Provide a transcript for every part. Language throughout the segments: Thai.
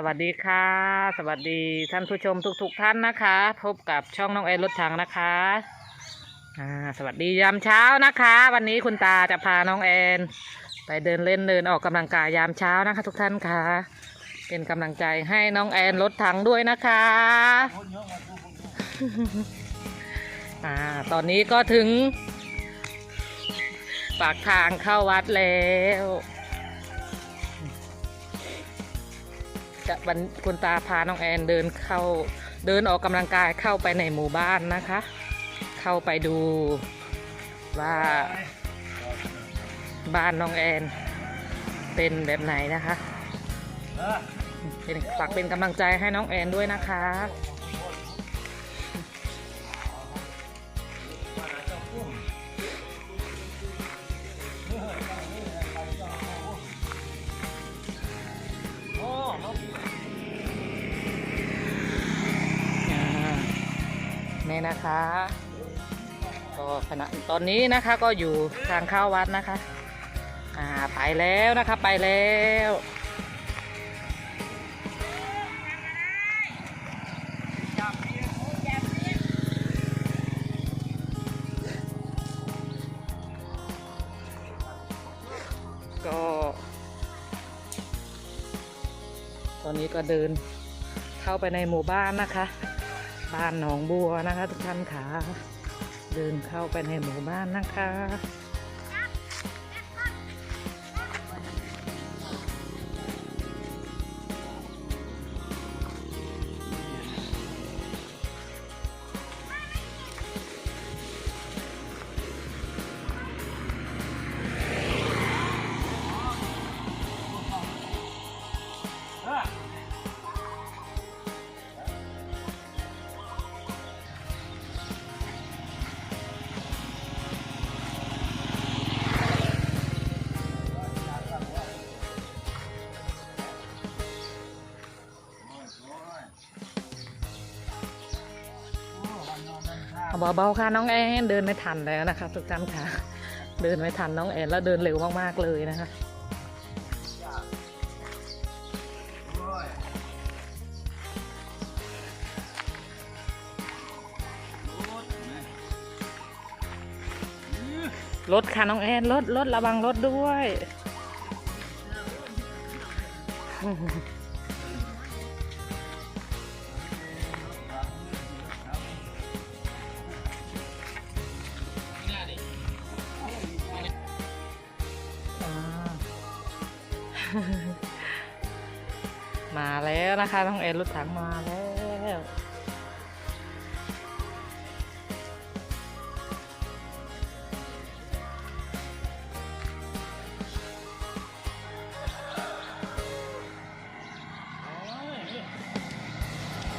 สวัสดีค่ะ สวัสดีท่านผู้ชมทุกๆทท่านนะคะ พบกับช่องน้องแอนรถถังนะคะอ่าสวัสดียามเช้านะคะ วันนี้คุณตาจะพาน้องแอน ไปเดินเล่นเดินออกกำลังกายยามเช้านะคะ ทุกท่านค่ะ เป็นกำลังใจให้น้องแอนรถถังด้วยนะคะอ่าตอนนี้ก็ถึง ปากทางเข้าวัดแล้ว จะวันคุณตาพาน้องแอนเดินเข้าเดินออกกำลังกายเข้าไปในหมู่บ้านนะคะ เข้าไปดูว่าบ้านน้องแอนเป็นแบบไหนนะคะเป็นฝากเป็นกำลังใจให้น้องแอนด้วยนะคะ นี่นะคะก็ขณะตอนนี้นะคะก็อยู่ทางเข้าวัดนะคะ อ่าไปแล้วนะคะไปแล้วก็ตอนนี้ก็เดินเข้าไปในหมู่บ้านนะคะ บ้านหนองบัวนะคะ ทุกท่านค่ะ เดินเข้าไปในหมู่บ้านนะคะ เอาเบาๆค่ะน้องแอนเดินไม่ทันแล้วนะคะทุกท่านค่ะ เดินไม่ทันน้องแอนแล้วเดินเร็วมากๆเลยนะคะรถค่ะน้องแอนรถรถระวังรถด้วย แล้วนะคะน้องแอนรถถังมาแล้ว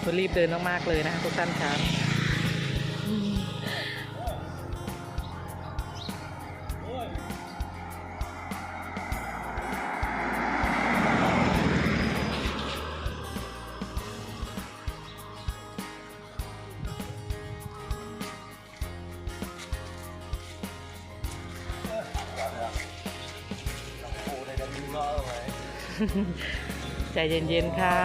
คุณรีบเดินมากๆเลยนะคะทุกท่านครับ ใจเย็นๆค่ะ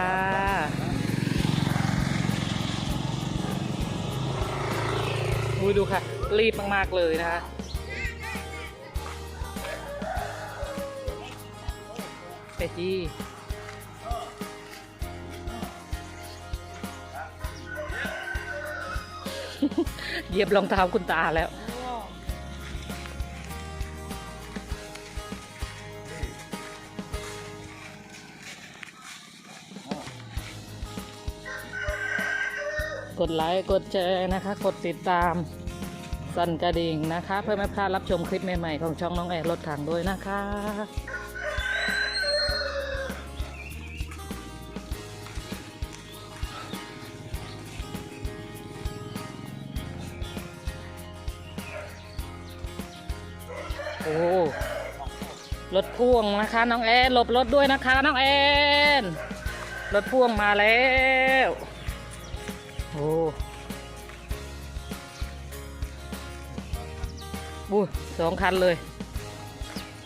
อุ้ยดูค่ะ รีบมากๆเลยนะคะเป็ดจี้เหยียบรองเท้าคุณตาแล้ว กดไลค์กดแชร์นะคะ กดติดตามสั่นกระดิ่งนะคะ เพื่อไม่พลาดรับชมคลิปใหม่ๆของช่องน้องแอร์รถถังด้วยนะคะโอ้รถพ่วงนะคะ น้องแอนหลบรถด้วยนะคะ น้องแอนรถพ่วงมาแล้ว โอ้โหสองคันเลย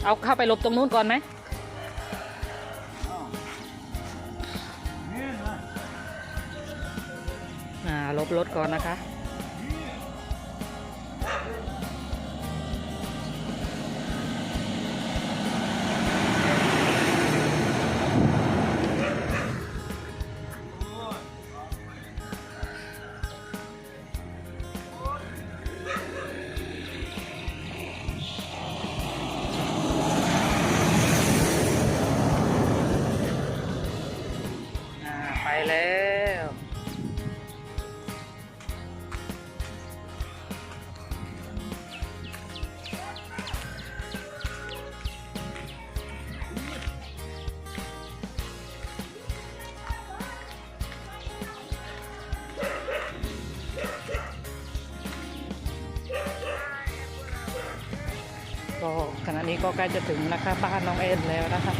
เอาเข้าไปหลบตรงนู้นก่อนไหมอ่าลบรถก่อนนะคะ ขณะนี้ก็ใกล้จะถึงนะคะบ้านน้องเอ็นแล้วนะคะ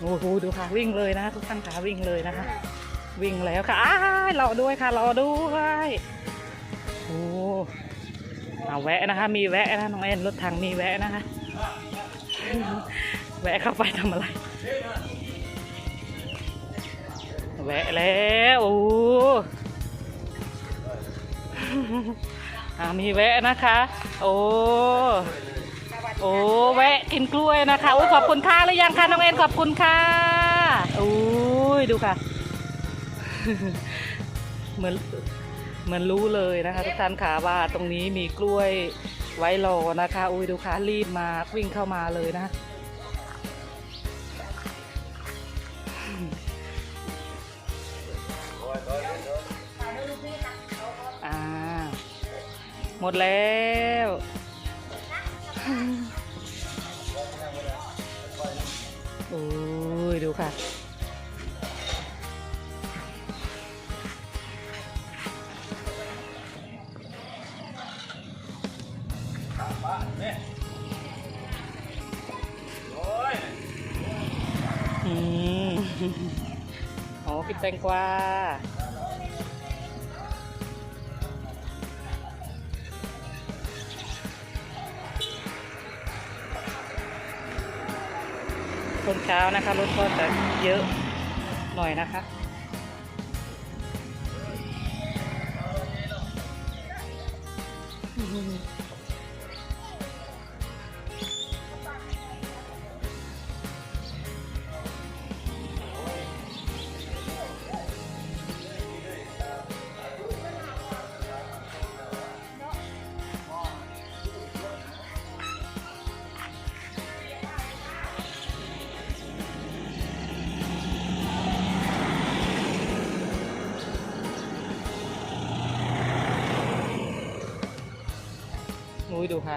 โอ้โหดูค่ะวิ่งเลยนะ ทุกท่านค่ะวิ่งเลยนะคะ วิ่งแล้วค่ะรอด้วยค่ะรอด้วยโอ้เอาแวะนะคะ มีแวะนะน้องเอ็นรถถังมีแวะนะคะ แวะเข้าไปทำอะไร แวะแล้วโอ้ อ่ามีแวะนะคะ โอ้โอ้แวะกินกล้วยนะคะโอ้ขอบคุณค่ะหรือยังคะน้องเอ็นขอบคุณค่ะโอ้ยดูค่ะ เหมือนเหมือนรู้เลยนะคะทุกท่านค่ะว่าตรงนี้มีกล้วยไว้รอนะคะอุ้ยดูค่ะรีบมาวิ่งเข้ามาเลยนะ หมดแล้ว โอ้ย ดูค่ะ อืมอ๋อกินแตงกวา คนเช้านะคะรถก็จะเยอะหน่อยนะคะ นุ้ยดูค่ะ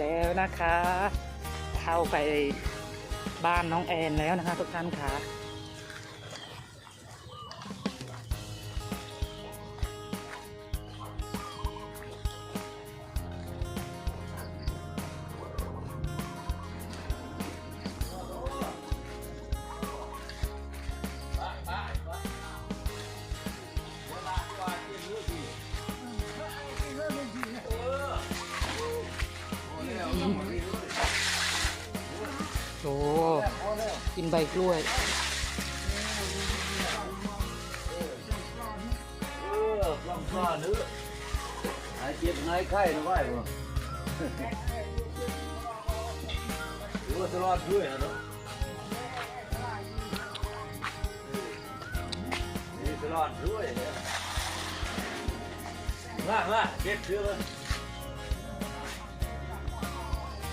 แล้วนะคะ เข้าไปบ้านน้องแอนแล้วนะคะทุกท่านค่ะ อ้กินใบกล้วยลำซ่าเนื้อหายเจ็บหายไข้นะไหวบ่หรือว่าตลอดด้วยนะเนาะนี่ตลอดด้วยเนี่ยมามาเจ็บเชื้อเลย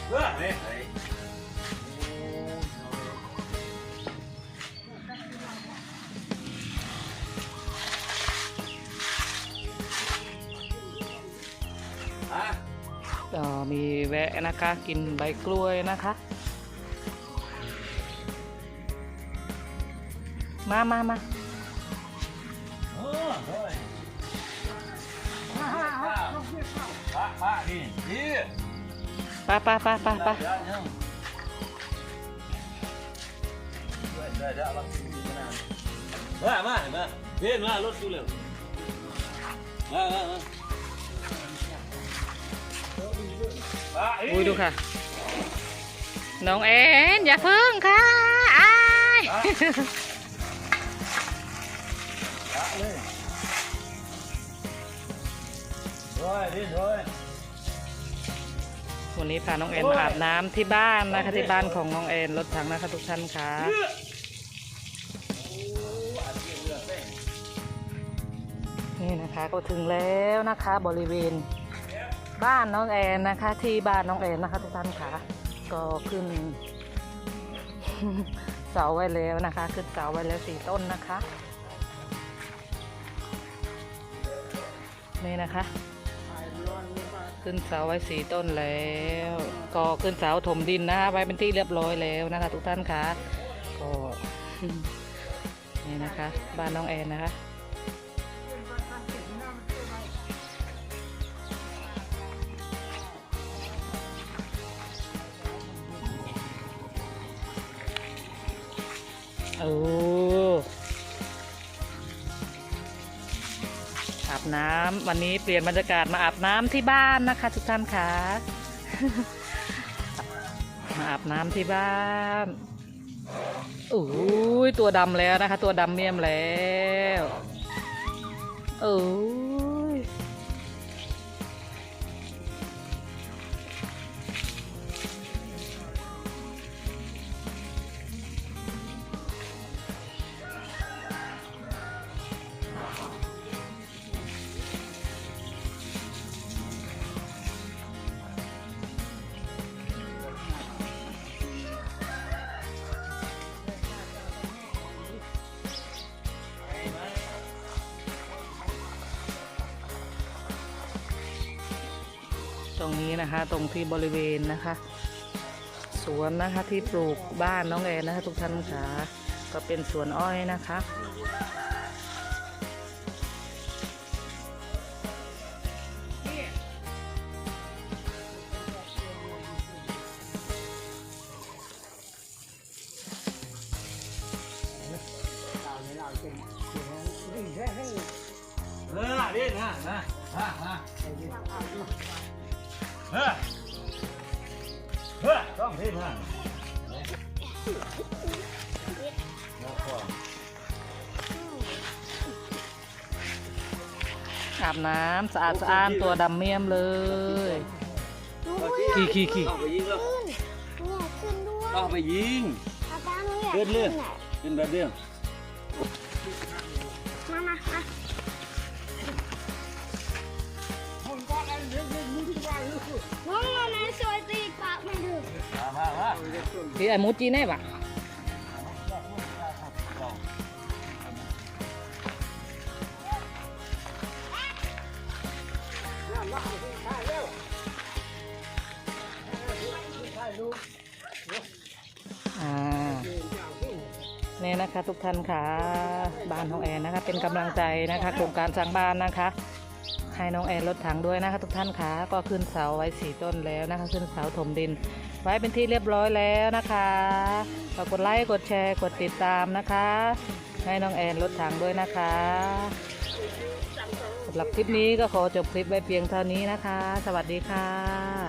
เฮ้ย มีแวะนะคะกินใบกล้วยนะคะ มามามาเออเฮ้ยป้าป้านี่นี่ไปไปไปไปไปได้ได้มามามามาเพี้ยมารถดูเร็วมามามา อุ้ยดูค่ะ น้องเอ็นอย่าพึ่งค่ะอายเลยร้อยดิ้นร้อยวันนี้พาน้องเอ็นมาอาบน้ำที่บ้านนะคะที่บ้านของน้องเอ็นรถถังนะคะทุกท่านค่ะนี่นะคะก็ถึงแล้วนะคะบริเวณ บ้านน้องแอนนะคะ ที่บ้านน้องแอนนะคะ ทุกท่านค่ะ ก็ขึ้น เสาไว้แล้วนะคะ ขึ้นเสาไว้แล้วสี่ต้นนะคะ นี่นะคะ ขึ้นเสาไว้สี่ต้นแล้ว ก็ขึ้นเสาถมดินนะคะไว้เป็นที่เรียบร้อยแล้วนะคะ ทุกท่านคะก็นี่นะคะ บ้านน้องแอนนะคะ โอ้อาบน้ำวันนี้เปลี่ยนบรรยากาศมาอาบน้ำที่บ้านนะคะ ทุกท่านค่ะมาอาบน้ำที่บ้านอุ้ยตัวดำแล้วนะคะ ตัวดำเมี่ยมแล้วโอ้ รงนี้นะคะ ตรงที่บริเวณนะคะ สวนนะคะที่ปลูกบ้านน้องแอนนะคะ ทุกท่านค่ะก็เป็นสวนอ้อยนะคะเออดิ้นนะนะมามา เฮ้ยเฮ้ยต้องดิ้นนะอาบน้ำสะอาดสะอ้านตัวดำเมี่ยมเลย ขี่ขี่ขี่ต้องไปยิงแล้วขึ้นเนี่ยขึ้นด้วยต้องไปยิงอาจารย์หนูอยากเลื่อนเลื่อนขึ้นน่ะขึ้นแบบเดียวมามามา น้องมาแม่ช่วยตีปากไม่ดูมามามาที่ไอ้มูจีแน่ปะอ่าเนี่ยนะคะทุกท่านค่ะบ้านของแอนนะคะ เป็นกำลังใจนะคะ โครงการสร้างบ้านนะคะ ให้น้องแอนรถถังด้วยนะคะ ทุกท่านค่ะก็ขึ้นเสาไว้สี่ต้นแล้วนะคะ ขึ้นเสาถมดิน ไว้เป็นที่เรียบร้อยแล้วนะคะฝากกดไลค์กดแชร์กดติดตามนะคะ ให้น้องแอนรถถังด้วยนะคะสำหรับคลิปนี้ก็ขอจบคลิปไว้เพียงเท่านี้นะคะ สวัสดีค่ะ